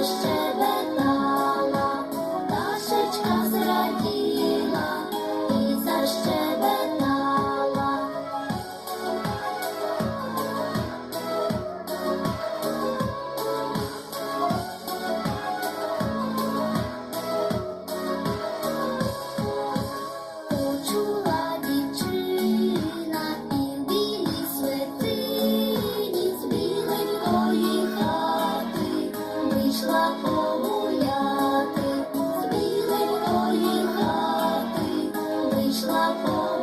rush. Пішла погуляти з біленької хати, вийшла погуляти.